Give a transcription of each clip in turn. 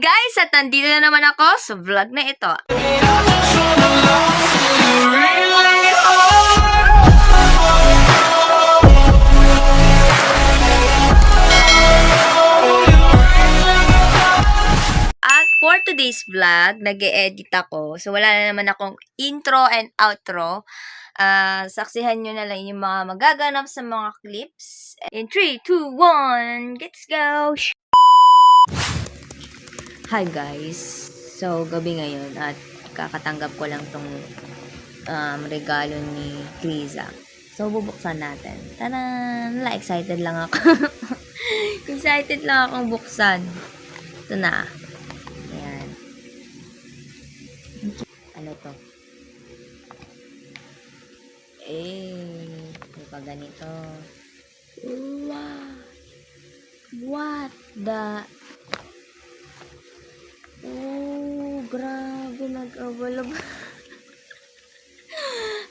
guys! At nandito na naman ako sa vlog na ito. At for today's vlog, nag edit ako. So, wala na naman akong intro and outro. Ah, saksihan nyo na lang yung mga magaganap sa mga clips. In 3, 2, 1, let's go! Hi guys! So, gabi ngayon at kakatanggap ko lang tong um, regalo ni Kriza. So, bubuksan natin. Tanan! Wala, excited lang ako. excited lang akong buksan. Ito na. Ayan. Ano to? Eh, pa ganito. Wow! What the Oh, grabe, nag-abalab.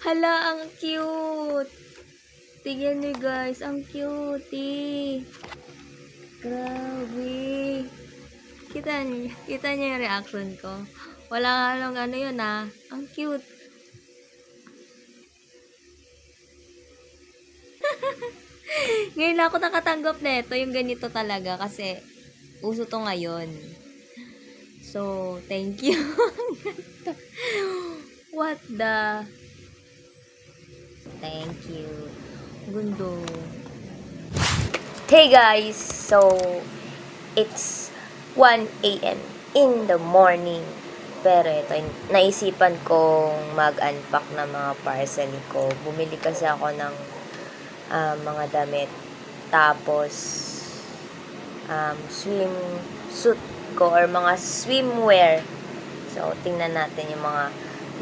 Hala, ang cute. Tingnan niyo guys, ang cute eh. Grabe. Kita niyo, kita niyo yung reaction ko. Wala lang ano yun ah. Ang cute. Ngayon lang ako nakatanggap na ito, yung ganito talaga kasi uso to ngayon. So, thank you. What the? Thank you. Gundo. Hey guys! So, it's 1 a.m. in the morning. Pero ito, naisipan kong mag-unpack ng mga parcel ko. Bumili kasi ako ng ah, mga damit. Tapos, um, swim suit ko or mga swimwear. So, tingnan natin yung mga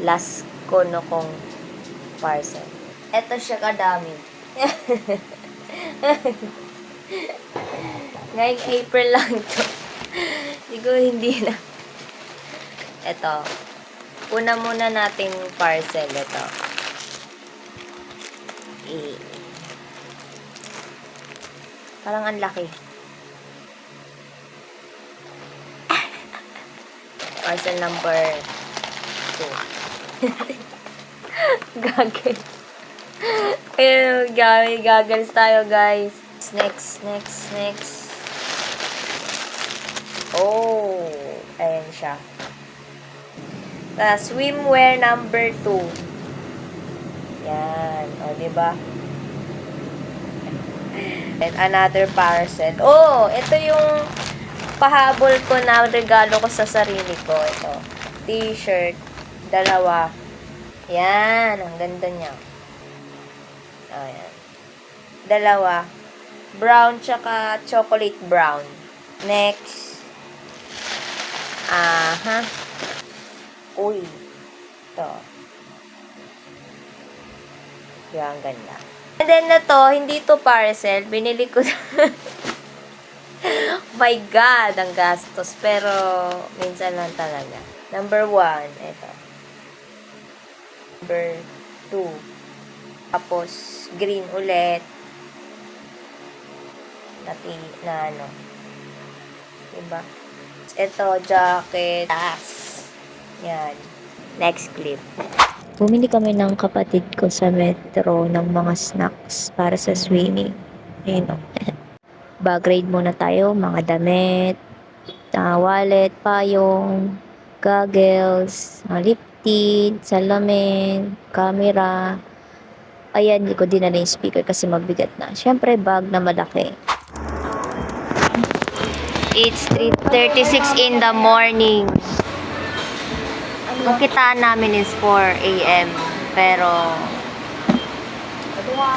last ko no kong parcel. Ito siya kadami. Ngayong April lang to. Siguro hindi na. Ito. Una muna nating parcel ito. Eh. Parang ang laki. Parcel number 2. Goggles. Ayun, gag- goggles tayo, guys. Next, next, next. Oh, ayan siya. Uh, swimwear number 2. Yan. O, di ba? And another parcel. Oh, ito yung pahabol ko na regalo ko sa sarili ko. Ito. T-shirt. Dalawa. Yan. Ang ganda niya. Ayan. Dalawa. Brown tsaka chocolate brown. Next. Aha. Uy. Ito. Yan, ganda. And then na to, hindi to parcel. Binili ko My God, ang gastos. Pero, minsan lang talaga. Number one, ito. Number two. Tapos, green ulit. Nati, na ano. Diba? Ito, jacket. Tas. Yan. Next clip. Bumili kami ng kapatid ko sa metro ng mga snacks para sa swimming. Ayun o. Bag raid muna tayo, mga damit, ah, wallet, payong, goggles, uh, lip salamin, camera. Ayan, hindi ko dinala yung speaker kasi mabigat na. Siyempre, bag na malaki. It's 3.36 in the morning. Ang kitaan namin is 4 a.m. Pero,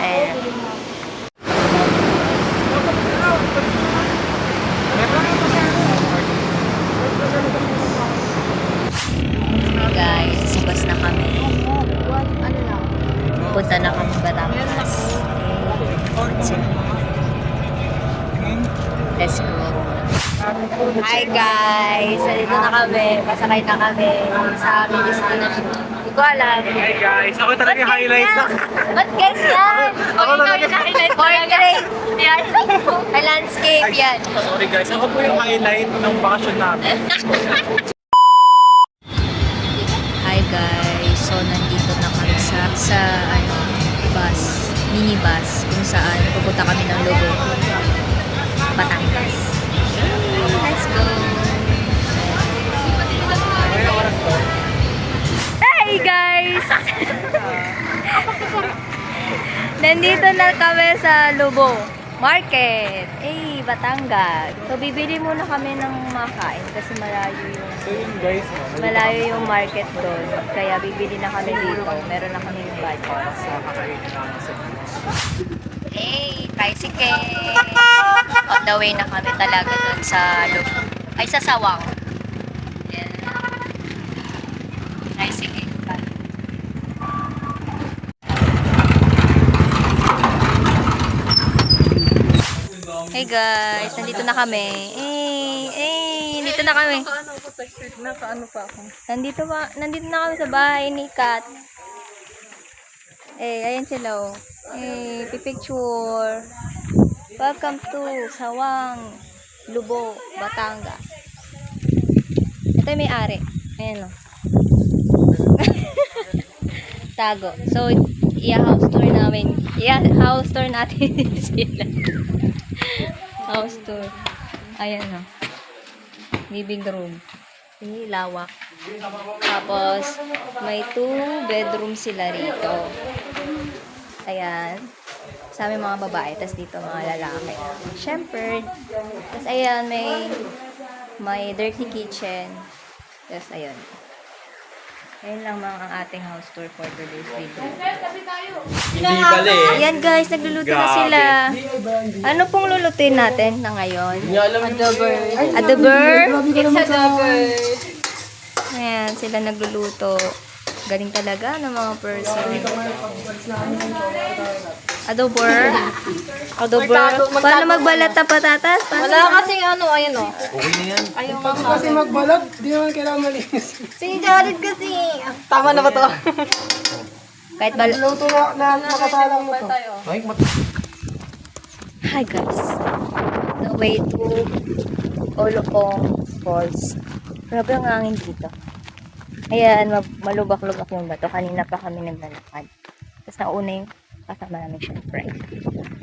eh, guys, bus na kami. Punta na kami Batangas. Let's go. Hi guys! Nandito na kami. Pasakay na kami sa aming destination. Hindi ko alam. Hi guys, ako talaga yung highlight na. Ba't ganyan? Ako talaga. Portrait. Yan. Ay, landscape yan. Sorry guys, ako po yung highlight ng bakasyon namin. minibus, kung saan pupunta kami ng Lobo, Batangas. Let's go! Hey guys! Nandito na kami sa Lobo Market. Eh, Batangas. So, bibili muna kami ng makain kasi malayo yung malayo yung market doon. Kaya bibili na kami dito. Meron na kami yung budget. sa kakainin namin sa Hey, tricycle! On the way na kami talaga doon sa Lug. Ay, sa Sawang. Yan. Tricycle pa. Hey guys, nandito na kami. Eh, eh, nandito na kami. Naka ano pa ako. Nandito ba, nandito na kami sa bahay ni Kat. Eh, ayan sila oh. Eh, pipicture. Welcome to Sawang, Lubo, Batangas. Ito may-ari. Ayan oh. Tago. So, i-house tour namin. I-house tour natin sila. house tour. Ayan oh. Living room. Ini lawak. Tapos, may two bedroom sila rito. Ayan. Sa amin mga babae, tapos dito mga lalaki. Siyempre. Tapos ayan, may may dirty kitchen. Tapos ayun. Ayun lang mga ang ating house tour for today's video. Hindi pala eh. Ayan guys, nagluluto na sila. Ano pong lulutuin natin na ngayon? Adober. Adober? It's adober. Ayan, sila nagluluto. Galing talaga ng mga person. Adober? Adober? Paano magbalat ng patatas? Paano? Wala kasing ano, ayun o. Okay na yan. Ayaw nga Kasi magbalat, di naman kailangan malinis. Si Jared kasi. Tama na ba to? Kahit bal... Luto na, na makasalang mo to. Hi guys. The way to Olopong Falls. Grabe ang hangin dito. Ayan, ma- malubak-lubak yung bato. Kanina pa kami naglalakad. Tapos nauna yung kasama namin syempre.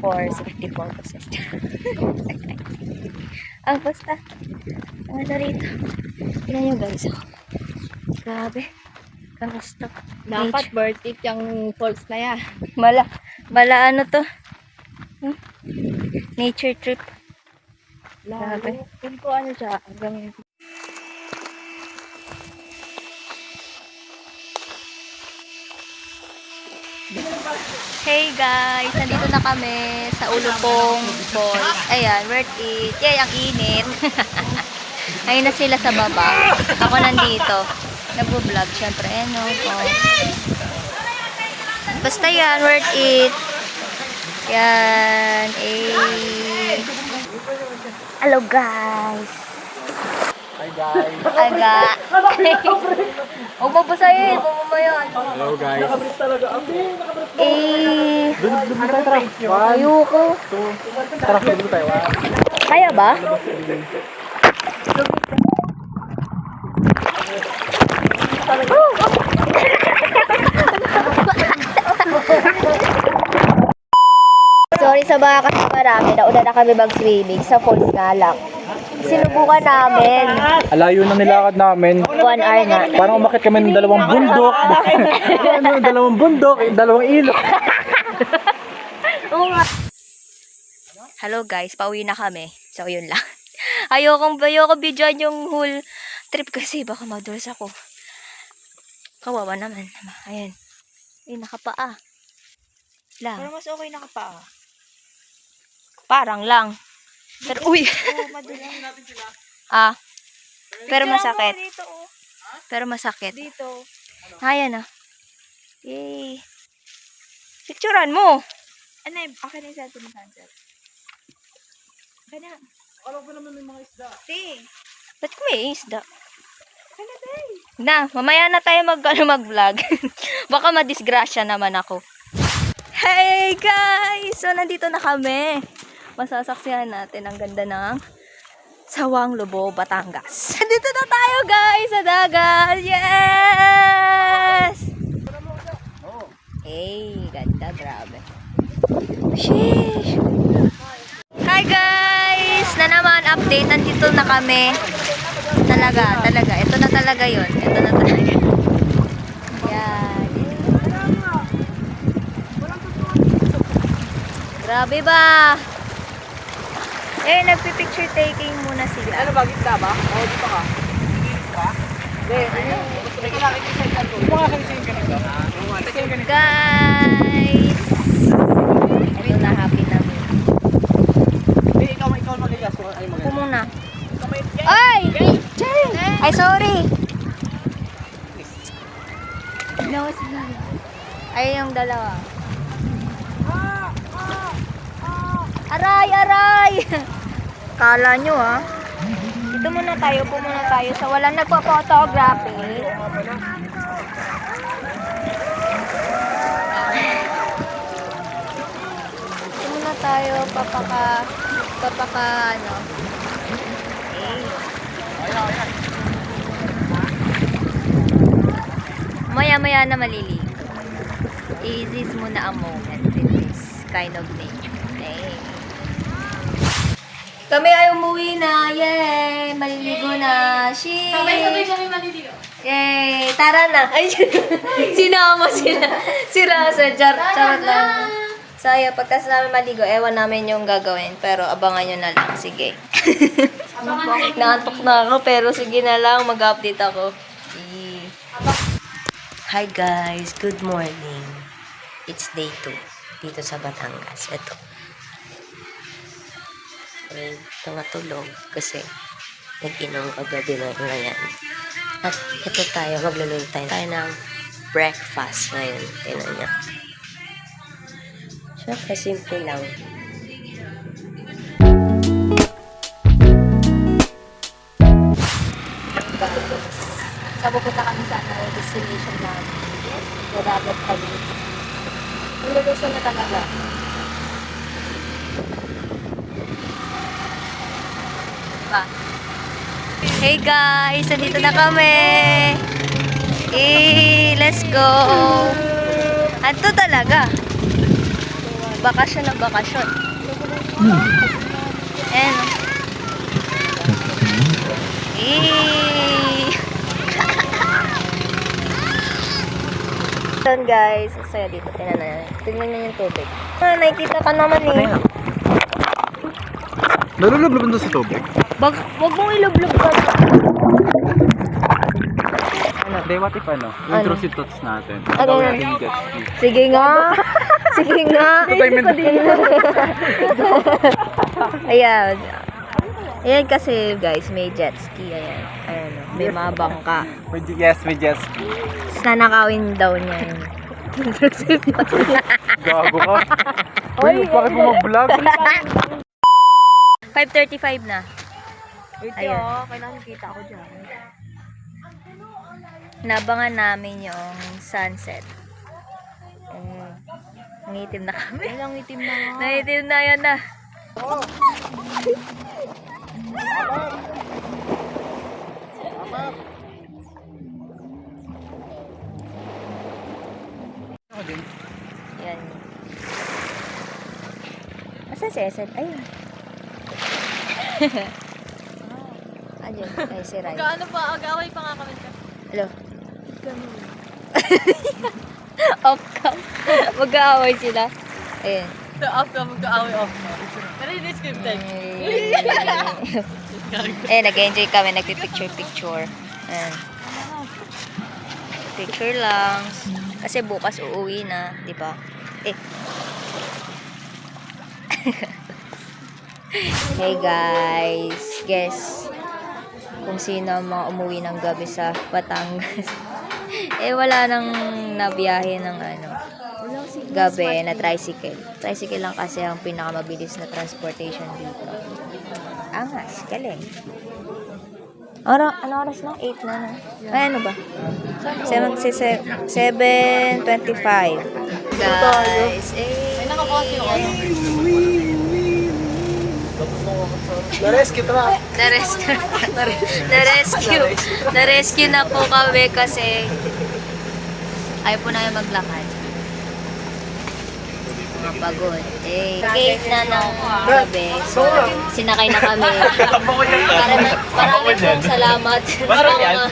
For safety purposes. Ang basta. Ang ano rito. Tingnan nyo guys. Oh. Grabe. Kamusta? Dapat worth it yung falls na yan. Mala, mala ano to? Hmm? Nature trip. Grabe. Ko ano siya. Hanggang Hey guys, nandito na kami sa Ulupong Falls. Ayan, worth it. Yay, ang init. Ayun na sila sa baba. Ako nandito. Nagbo-vlog syempre. Eh, no? Oh. Basta yan, worth it. Yan. Eh. Hello guys. Guys. Aga. Huwag mo basahin. Huwag mo yan. Hello guys. Eh. Doon tayo, tara. One, Ayoko. two. Tara, doon tayo. One. Kaya ba? Sorry sa mga kasi marami. Nauna na kami mag-swimming sa falls nga lang. Sinubukan namin. Alayo na nilakad namin. One hour na. Parang umakit kami ng dalawang bundok. ano, dalawang bundok, dalawang ilog. Hello guys, pauwi na kami. So, yun lang. Ayokong, ayoko videoan yung whole trip kasi baka madulas ako. Kawawa naman. Ayan. Ay, nakapaa. Lang. mas okay na ka pa. Parang lang. Pero, uy! ah. Pero masakit. Dito oh. Pero masakit. Dito. Ayan ah. Yay. Picturean mo. Ano yun? Akin na yung cellphone ni Hansel. Akin na. Alam ko naman may mga isda. Te. Ba't ko may isda? Akin na. Na, mamaya na tayo mag, ano, mag-vlog. Baka madisgrasya naman ako. Hey guys! So, nandito na kami. Masasaksihan natin ang ganda ng Sawang Lubo, Batangas. Dito na tayo guys sa dagat! Yes! Hey, ganda, grabe. Sheesh! Hi guys! Na naman update, nandito na kami. Talaga, talaga. Ito na talaga yon. Ito na talaga. Grabe ba? Eh, nagpipicture taking muna sila. Ano ba, gitna ba? Oo, dito ka. Hindi, ano? Teka lang, ito sa ko. Mga kayo ganito. Guys! Ito na, happy na mo. Hindi, ikaw, ikaw magigas Ako muna. Ay! Ay, sorry! No, sige. Ay, yung dalawa. Aray, aray! Kala nyo, ah. Dito muna tayo, po muna tayo sa walang nagpa-photography. Dito muna tayo, papaka, papaka, ano. Maya-maya na maliligo. Easy's muna ang moment with this kind of nature. Kami ay umuwi na. Yay! Maliligo na. Sheesh! Sabay-sabay kami maliligo. Yay! Tara na. Ay, sinama sila. Sila sa jar. Charot lang. Saya, pagkas namin maligo, ewan namin yung gagawin. Pero abangan nyo na lang. Sige. Naantok na ako, pero sige na lang. Mag-update ako. Hi guys, good morning. It's day 2 dito sa Batangas. Ito. Ay, tungatulog kasi nag-inom kagabi na ngayon. At ito tayo, magluluto tayo, tayo ng breakfast ngayon. Tingnan niya. Siyempre, simple lang. So, pupunta kami sa ano, destination namin. Yes, nadagat kami. Ang gusto na talaga. Ba? Hey guys, nandito na kami. Eh, let's go. Ato talaga. Bakasyon ng bakasyon. And, eh. Yan guys, ang saya dito. Tingnan na. Tingnan nyo yung tubig. Ah, nakikita ka naman eh. Nalulublob doon sa tubig. Bag, wag mong ilublog ka. Hindi, what if ano? Ano? Intrusive thoughts natin. Ano yan? natin yung jet ski. Sige nga. Sige nga. Ayan. Ayan kasi guys, may jet ski. Ayan. Ayan. oh. May mga bangka. Yes, may jet ski. Nanakawin daw niya yun. Intrusive thoughts. Gago ka. Oy, Uy, bakit mo mag-vlog? 5.35 na. Wait, Ayan. oh, kailangan kita ako dyan. Nabangan namin yung sunset. Mm. Nangitim na kami. Ilang itim na nga. Nangitim na yan na. Yan. Asan si Esed? Ayun. Ayun. Ay, si Rai. Gaano pa? Agaway pa nga kami ka. Hello. Off cam. Mag-aaway sila. Ayun. So, off ka, mag-aaway off ka. Pero hindi scripted. eh, nag-enjoy kami. Nagpipicture-picture. Ayan. Picture lang. Kasi bukas uuwi na, di ba? Eh. Hey guys. Guess kung sino ang mga umuwi ng gabi sa Batangas. eh, wala nang nabiyahe ng ano, gabi na tricycle. Tricycle lang kasi ang pinakamabilis na transportation dito. Angas, galing. Ora, ano oras na? 8 na na. Ay, ano ba? 7.25. Guys, eh. May Na-rescue tra. Na-rescue. Na-rescue. Na-rescue na po kami kasi ayaw po namin maglakad. Mapagod. Eh, cake na ng gabi. So, sinakay na kami. Marami, marami pong salamat. Para mga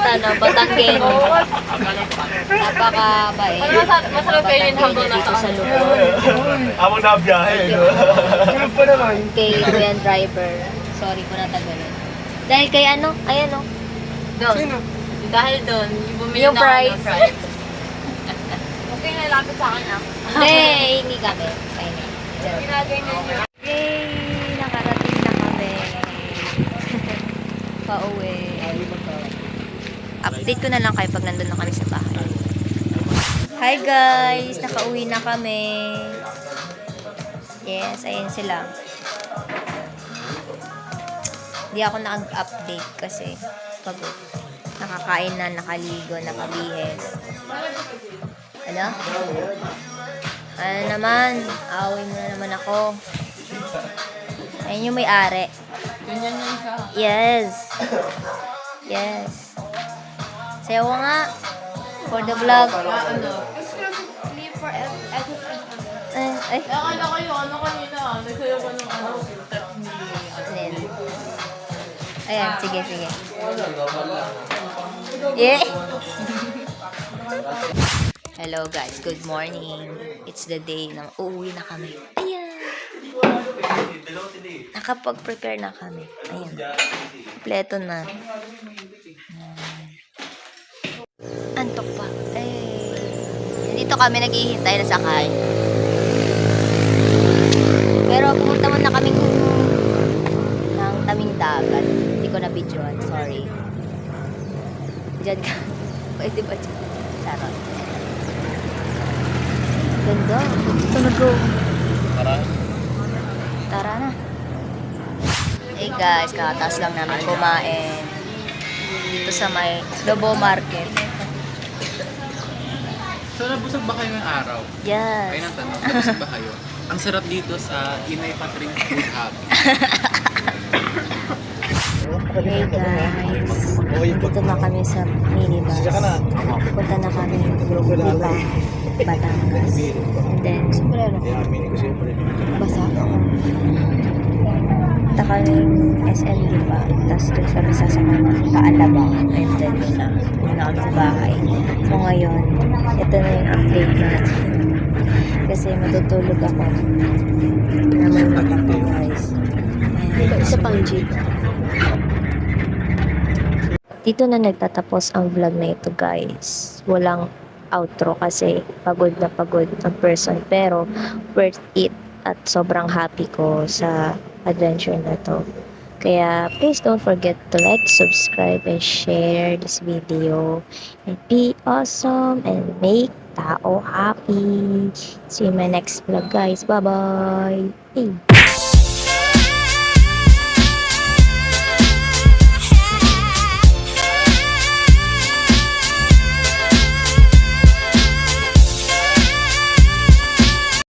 ano, Batanggeno. Napakabait. Masarap kayo yung hanggang dito sa loob. Ako na biyahe, no? Ganun pa naman. kay Kuya Driver. Sorry po natagalin. Dahil kay ano? Ayan o. Doon. Sino? Dahil doon, yung price. Okay na lapit sa akin ah. Hindi, hindi kami. Na. Ginaganyan nyo. Yay! Nakarating na kami. Pauwi. Update ko na lang kayo pag nandun na kami sa bahay. Hi guys! Nakauwi na kami. Yes, ayun sila. Hindi ako nag-update kasi pagod. Nakakain na, nakaligo, nakabihes. Ano? Ano naman? Away mo na naman ako. Ayun yung may-ari. Yes. Yes. Sayo nga. For the vlog. Me for SSS. Ay, ay. Akala ko yung ano kanina, nagsayo ko ng ano, step ni... Ayan. Ayan, sige, sige. Yeah. Hello guys, good morning. It's the day na uuwi na kami. Ayan. Nakapag-prepare na kami. Ayan. Kompleto na. Ayan. Kami naghihintay na sakay. Pero pumunta muna kami ng taming dagat. Hindi ko na videoan. Sorry. Diyan ka. Pwede ba dyan? Charot. Ganda. Ito na go. Tara na. Hey guys, kakatas lang namin kumain. Dito sa may Lobo Market. So, nabusog ba kayo ng araw? Yes. Ayun ang tanong, nabusog ba kayo? Ang sarap dito sa Inay Patring Food Hub. Hey guys. Dito na kami sa minibus. Punta na kami Lipa, Batangas. And then, sombrero. Basa ako. Punta kami SM Lipa. Tapos doon kami sasama ng Paalabang. And then, yun na. Yun na kami sa bahay. So ngayon, ito na yung update natin. Kasi matutulog ako. Naman. Ayan. Isa pang jeep. Dito na nagtatapos ang vlog na ito guys. Walang outro kasi pagod na pagod ang person pero worth it at sobrang happy ko sa adventure na to. Kaya please don't forget to like, subscribe, and share this video. And be awesome and make tao happy. See you in my next vlog guys. Bye-bye.